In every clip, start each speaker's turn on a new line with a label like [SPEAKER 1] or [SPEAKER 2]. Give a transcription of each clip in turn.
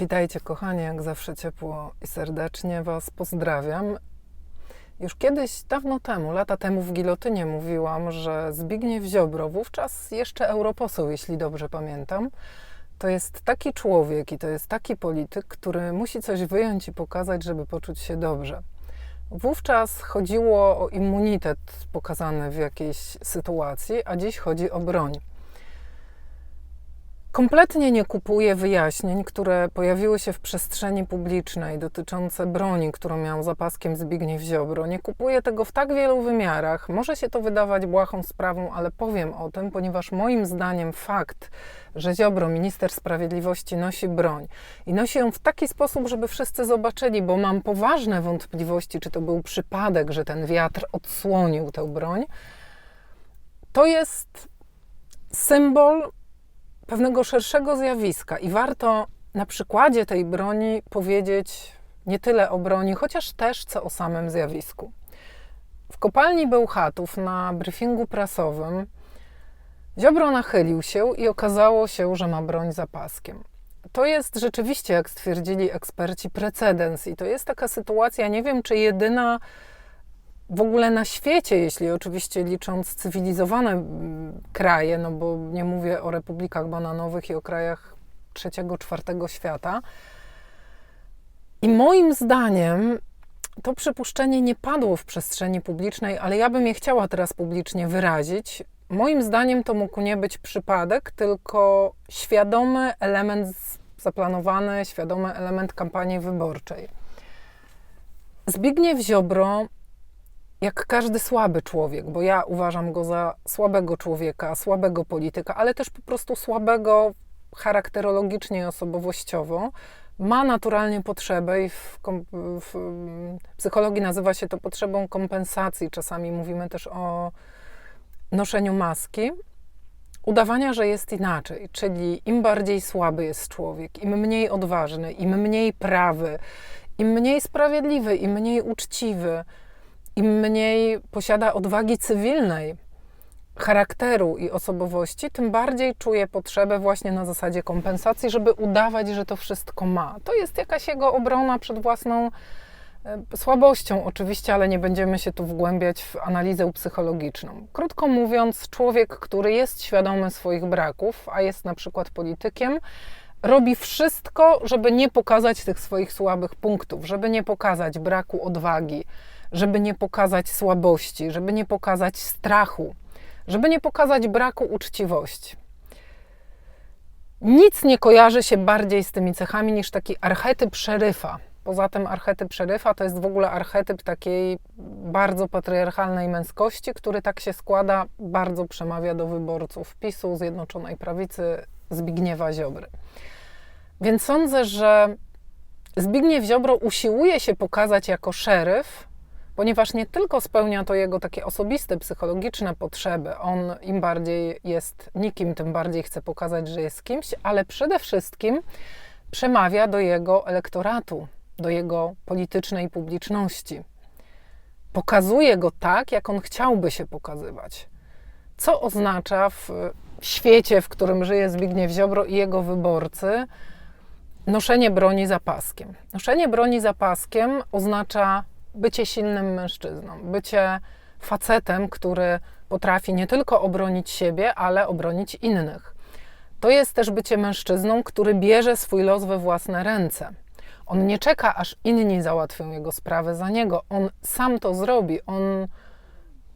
[SPEAKER 1] Witajcie, kochani, jak zawsze ciepło i serdecznie Was pozdrawiam. Już kiedyś, dawno temu, lata temu w Gilotynie mówiłam, że Zbigniew Ziobro, wówczas jeszcze europoseł, jeśli dobrze pamiętam, to jest taki człowiek i to jest taki polityk, który musi coś wyjąć i pokazać, żeby poczuć się dobrze. Wówczas chodziło o immunitet pokazany w jakiejś sytuacji, a dziś chodzi o broń. Kompletnie nie kupuję wyjaśnień, które pojawiły się w przestrzeni publicznej dotyczące broni, którą miał zapaskiem Zbigniew Ziobro. Nie kupuję tego w tak wielu wymiarach. Może się to wydawać błahą sprawą, ale powiem o tym, ponieważ moim zdaniem fakt, że Ziobro, minister sprawiedliwości, nosi broń i nosi ją w taki sposób, żeby wszyscy zobaczyli, bo mam poważne wątpliwości, czy to był przypadek, że ten wiatr odsłonił tę broń, to jest symbol pewnego szerszego zjawiska i warto na przykładzie tej broni powiedzieć nie tyle o broni, chociaż też co o samym zjawisku. W kopalni Bełchatów na briefingu prasowym Ziobro nachylił się i okazało się, że ma broń za paskiem. To jest rzeczywiście, jak stwierdzili eksperci, precedens i to jest taka sytuacja, nie wiem czy jedyna w ogóle na świecie, jeśli oczywiście licząc cywilizowane mm, kraje, no bo nie mówię o republikach bananowych i o krajach trzeciego, czwartego świata. I moim zdaniem to przypuszczenie nie padło w przestrzeni publicznej, ale ja bym je chciała teraz publicznie wyrazić. Moim zdaniem to mógł nie być przypadek, tylko świadomy element zaplanowany, świadomy element kampanii wyborczej. Zbigniew Ziobro jak każdy słaby człowiek, bo ja uważam go za słabego człowieka, słabego polityka, ale też po prostu słabego charakterologicznie i osobowościowo, ma naturalnie potrzebę i w, w, psychologii nazywa się to potrzebą kompensacji. Czasami mówimy też o noszeniu maski, udawania, że jest inaczej, czyli im bardziej słaby jest człowiek, im mniej odważny, im mniej prawy, im mniej sprawiedliwy, im mniej uczciwy, im mniej posiada odwagi cywilnej, charakteru i osobowości, tym bardziej czuje potrzebę właśnie na zasadzie kompensacji, żeby udawać, że to wszystko ma. To jest jakaś jego obrona przed własną e, słabością, oczywiście, ale nie będziemy się tu wgłębiać w analizę psychologiczną. Krótko mówiąc, człowiek, który jest świadomy swoich braków, a jest na przykład politykiem, robi wszystko, żeby nie pokazać tych swoich słabych punktów, żeby nie pokazać braku odwagi, żeby nie pokazać słabości, żeby nie pokazać strachu, żeby nie pokazać braku uczciwości. Nic nie kojarzy się bardziej z tymi cechami niż taki archetyp szeryfa. Poza tym archetyp szeryfa to jest w ogóle archetyp takiej bardzo patriarchalnej męskości, który tak się składa, bardzo przemawia do wyborców PiSu, Zjednoczonej Prawicy, Zbigniewa Ziobry. Więc sądzę, że Zbigniew Ziobro usiłuje się pokazać jako szeryf, ponieważ nie tylko spełnia to jego takie osobiste, psychologiczne potrzeby, on im bardziej jest nikim, tym bardziej chce pokazać, że jest kimś, ale przede wszystkim przemawia do jego elektoratu, do jego politycznej publiczności. Pokazuje go tak, jak on chciałby się pokazywać. Co oznacza w świecie, w którym żyje Zbigniew Ziobro i jego wyborcy, noszenie broni za paskiem. Noszenie broni za paskiem oznacza bycie silnym mężczyzną, bycie facetem, który potrafi nie tylko obronić siebie, ale obronić innych. To jest też bycie mężczyzną, który bierze swój los we własne ręce. On nie czeka, aż inni załatwią jego sprawę za niego. On sam to zrobi. On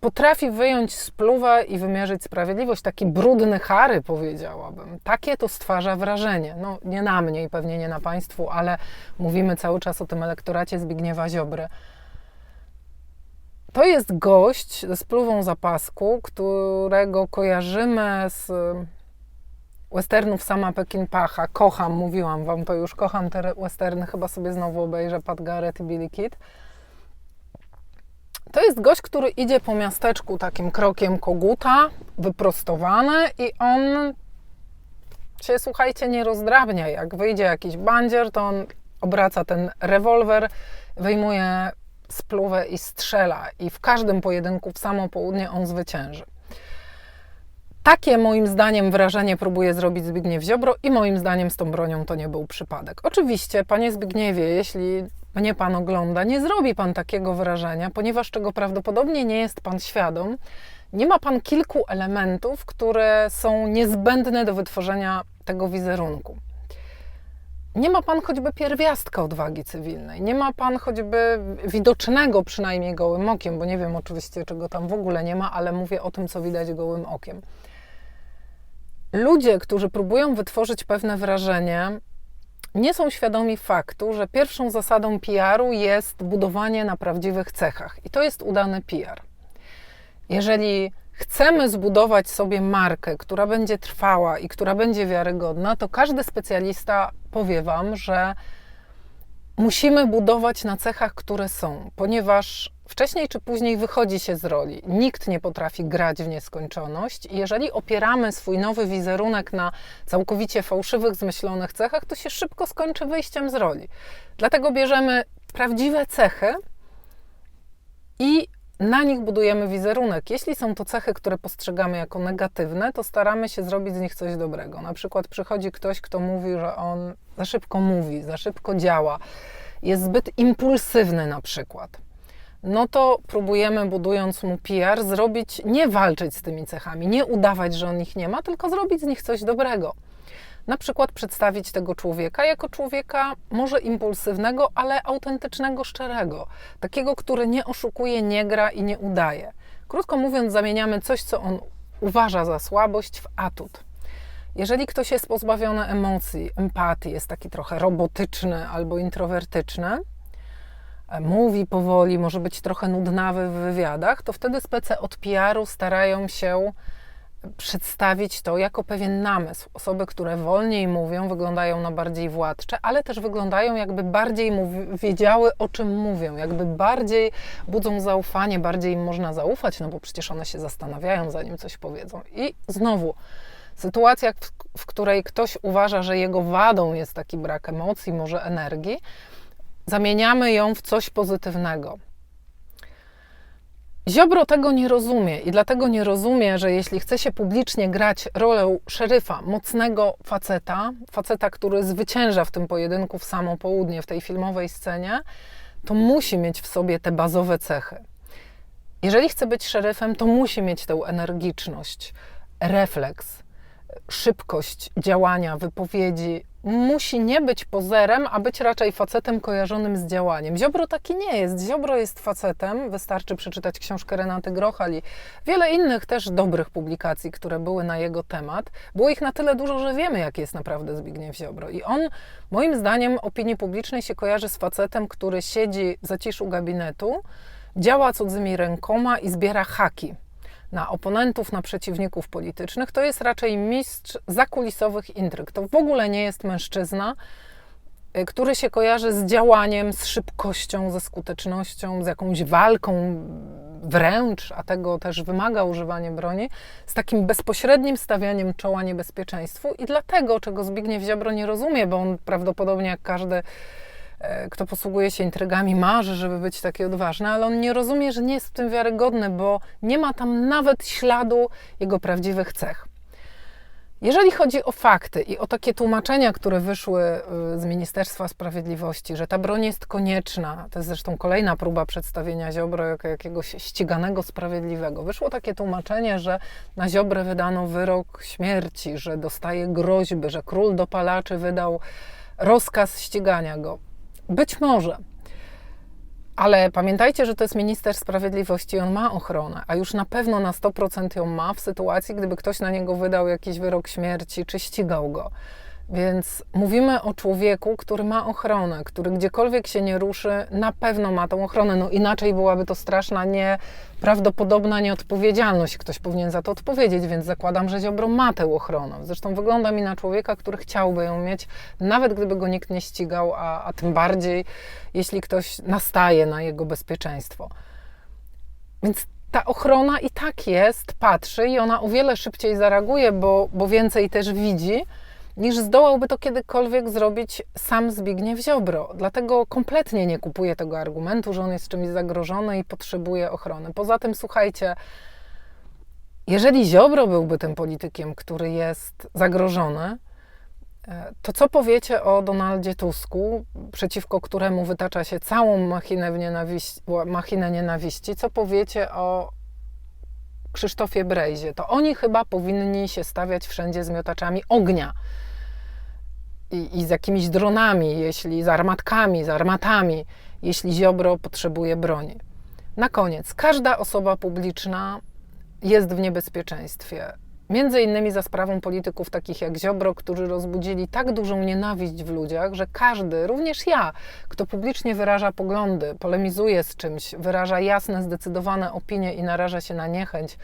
[SPEAKER 1] potrafi wyjąć spluwę i wymierzyć sprawiedliwość. Taki brudny Harry, powiedziałabym. Takie to stwarza wrażenie. No, nie na mnie i pewnie nie na Państwu, ale mówimy cały czas o tym elektoracie Zbigniewa Ziobry. To jest gość ze spluwą zapasku, którego kojarzymy z westernów sama Pacha. Kocham, mówiłam wam to już, kocham te westerny, chyba sobie znowu obejrzę Pat Garrett i Billy Kid. To jest gość, który idzie po miasteczku takim krokiem koguta, wyprostowany i on się, słuchajcie, nie rozdrabnia. Jak wyjdzie jakiś bandzier, to on obraca ten rewolwer, wyjmuje spluwę i strzela, i w każdym pojedynku w samo południe on zwycięży. Takie moim zdaniem wrażenie próbuje zrobić Zbigniew Ziobro i moim zdaniem z tą bronią to nie był przypadek. Oczywiście, panie Zbigniewie, jeśli mnie pan ogląda, nie zrobi pan takiego wrażenia, ponieważ czego prawdopodobnie nie jest pan świadom, nie ma pan kilku elementów, które są niezbędne do wytworzenia tego wizerunku. Nie ma pan choćby pierwiastka odwagi cywilnej, nie ma pan choćby widocznego przynajmniej gołym okiem, bo nie wiem oczywiście, czego tam w ogóle nie ma, ale mówię o tym, co widać gołym okiem. Ludzie, którzy próbują wytworzyć pewne wrażenie, nie są świadomi faktu, że pierwszą zasadą PR-u jest budowanie na prawdziwych cechach i to jest udany PR. Jeżeli chcemy zbudować sobie markę, która będzie trwała i która będzie wiarygodna, to każdy specjalista powie Wam, że musimy budować na cechach, które są, ponieważ wcześniej czy później wychodzi się z roli. Nikt nie potrafi grać w nieskończoność i jeżeli opieramy swój nowy wizerunek na całkowicie fałszywych, zmyślonych cechach, to się szybko skończy wyjściem z roli. Dlatego bierzemy prawdziwe cechy i na nich budujemy wizerunek. Jeśli są to cechy, które postrzegamy jako negatywne, to staramy się zrobić z nich coś dobrego. Na przykład przychodzi ktoś, kto mówi, że on za szybko mówi, za szybko działa, jest zbyt impulsywny na przykład. No to próbujemy, budując mu PR, zrobić, nie walczyć z tymi cechami, nie udawać, że on ich nie ma, tylko zrobić z nich coś dobrego na przykład przedstawić tego człowieka jako człowieka może impulsywnego, ale autentycznego, szczerego, takiego, który nie oszukuje, nie gra i nie udaje. Krótko mówiąc, zamieniamy coś, co on uważa za słabość, w atut. Jeżeli ktoś jest pozbawiony emocji, empatii, jest taki trochę robotyczny albo introwertyczny, e, mówi powoli, może być trochę nudnawy w wywiadach, to wtedy spece od PR-u starają się przedstawić to jako pewien namysł. Osoby, które wolniej mówią, wyglądają na bardziej władcze, ale też wyglądają jakby bardziej wiedziały, o czym mówią, jakby bardziej budzą zaufanie, bardziej im można zaufać, no bo przecież one się zastanawiają, zanim coś powiedzą. I znowu, sytuacja, w, której ktoś uważa, że jego wadą jest taki brak emocji, może energii, zamieniamy ją w coś pozytywnego. Ziobro tego nie rozumie i dlatego nie rozumie, że jeśli chce się publicznie grać rolę szeryfa, mocnego faceta, faceta, który zwycięża w tym pojedynku w samo południe, w tej filmowej scenie, to musi mieć w sobie te bazowe cechy. Jeżeli chce być szeryfem, to musi mieć tę energiczność, refleks, szybkość działania, wypowiedzi, musi nie być pozerem, a być raczej facetem kojarzonym z działaniem. Ziobro taki nie jest. Ziobro jest facetem, wystarczy przeczytać książkę Renaty Grochal i wiele innych też dobrych publikacji, które były na jego temat. Było ich na tyle dużo, że wiemy, jaki jest naprawdę Zbigniew Ziobro. I on, moim zdaniem, opinii publicznej się kojarzy z facetem, który siedzi w zaciszu gabinetu, działa cudzymi rękoma i zbiera haki na oponentów, na przeciwników politycznych, to jest raczej mistrz zakulisowych intryg. To w ogóle nie jest mężczyzna, y, który się kojarzy z działaniem, z szybkością, ze skutecznością, z jakąś walką wręcz, a tego też wymaga używanie broni, z takim bezpośrednim stawianiem czoła niebezpieczeństwu i dlatego, czego Zbigniew Ziobro nie rozumie, bo on prawdopodobnie jak każdy kto posługuje się intrygami, marzy, żeby być taki odważny, ale on nie rozumie, że nie jest w tym wiarygodny, bo nie ma tam nawet śladu jego prawdziwych cech. Jeżeli chodzi o fakty i o takie tłumaczenia, które wyszły y, z Ministerstwa Sprawiedliwości, że ta broń jest konieczna, to jest zresztą kolejna próba przedstawienia Ziobro jako jakiegoś ściganego sprawiedliwego. Wyszło takie tłumaczenie, że na Ziobrę wydano wyrok śmierci, że dostaje groźby, że król dopalaczy wydał rozkaz ścigania go. Być może. Ale pamiętajcie, że to jest minister sprawiedliwości i on ma ochronę, a już na pewno na 100% ją ma w sytuacji, gdyby ktoś na niego wydał jakiś wyrok śmierci czy ścigał go. Więc mówimy o człowieku, który ma ochronę, który gdziekolwiek się nie ruszy, na pewno ma tą ochronę. No inaczej byłaby to straszna, nieprawdopodobna nieodpowiedzialność. Ktoś powinien za to odpowiedzieć, więc zakładam, że Ziobro ma tę ochronę. Zresztą wygląda mi na człowieka, który chciałby ją mieć, nawet gdyby go nikt nie ścigał, a, a tym bardziej, jeśli ktoś nastaje na jego bezpieczeństwo. Więc ta ochrona i tak jest, patrzy i ona o wiele szybciej zareaguje, bo, bo więcej też widzi niż zdołałby to kiedykolwiek zrobić sam Zbigniew Ziobro. Dlatego kompletnie nie kupuję tego argumentu, że on jest czymś zagrożony i potrzebuje ochrony. Poza tym, słuchajcie, Jeżeli Ziobro byłby tym politykiem, który jest zagrożony, e, to co powiecie o Donaldzie Tusku, przeciwko któremu wytacza się całą machinę, nienawiści, machinę nienawiści? Co powiecie o Krzysztofie Brejzie? To oni chyba powinni się stawiać wszędzie z miotaczami ognia i, i z jakimiś dronami, jeśli z armatkami, z armatami, jeśli Ziobro potrzebuje broni. Na koniec, każda osoba publiczna jest w niebezpieczeństwie. Między innymi za sprawą polityków takich jak Ziobro, którzy rozbudzili tak dużą nienawiść w ludziach, że każdy, również ja, kto publicznie wyraża poglądy, polemizuje z czymś, wyraża jasne, zdecydowane opinie i naraża się na niechęć,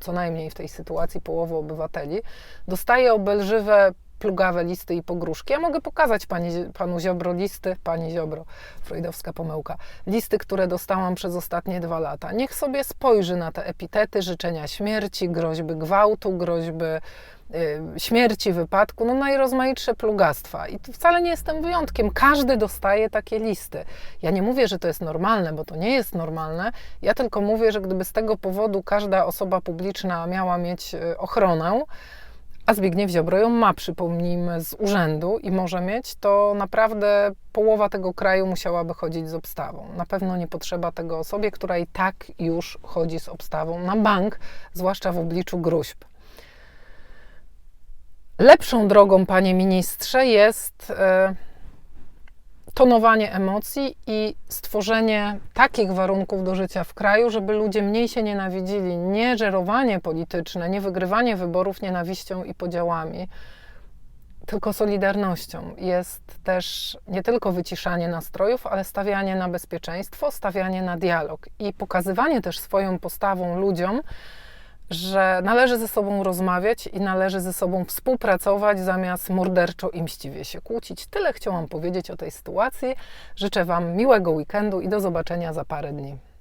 [SPEAKER 1] co najmniej w tej sytuacji połowy obywateli, dostaje obelżywe plugawe listy i pogróżki. Ja mogę pokazać pani, panu Ziobro listy, pani Ziobro, freudowska pomyłka, listy, które dostałam przez ostatnie dwa lata. Niech sobie spojrzy na te epitety, życzenia śmierci, groźby gwałtu, groźby y, śmierci, wypadku, no najrozmaitsze plugastwa. I tu wcale nie jestem wyjątkiem. Każdy dostaje takie listy. Ja nie mówię, że to jest normalne, bo to nie jest normalne. Ja tylko mówię, że gdyby z tego powodu każda osoba publiczna miała mieć y, ochronę, a Zbigniew Ziobro ją ma, przypomnijmy, z urzędu i może mieć, to naprawdę połowa tego kraju musiałaby chodzić z obstawą. Na pewno nie potrzeba tego osobie, która i tak już chodzi z obstawą na bank, zwłaszcza w obliczu gruźb. Lepszą drogą, panie ministrze, jest. Yy, tonowanie emocji i stworzenie takich warunków do życia w kraju, żeby ludzie mniej się nienawidzili. Nie żerowanie polityczne, nie wygrywanie wyborów nienawiścią i podziałami, tylko solidarnością. Jest też nie tylko wyciszanie nastrojów, ale stawianie na bezpieczeństwo, stawianie na dialog i pokazywanie też swoją postawą ludziom, że należy ze sobą rozmawiać i należy ze sobą współpracować, zamiast morderczo i mściwie się kłócić. Tyle chciałam powiedzieć o tej sytuacji. Życzę Wam miłego weekendu i do zobaczenia za parę dni.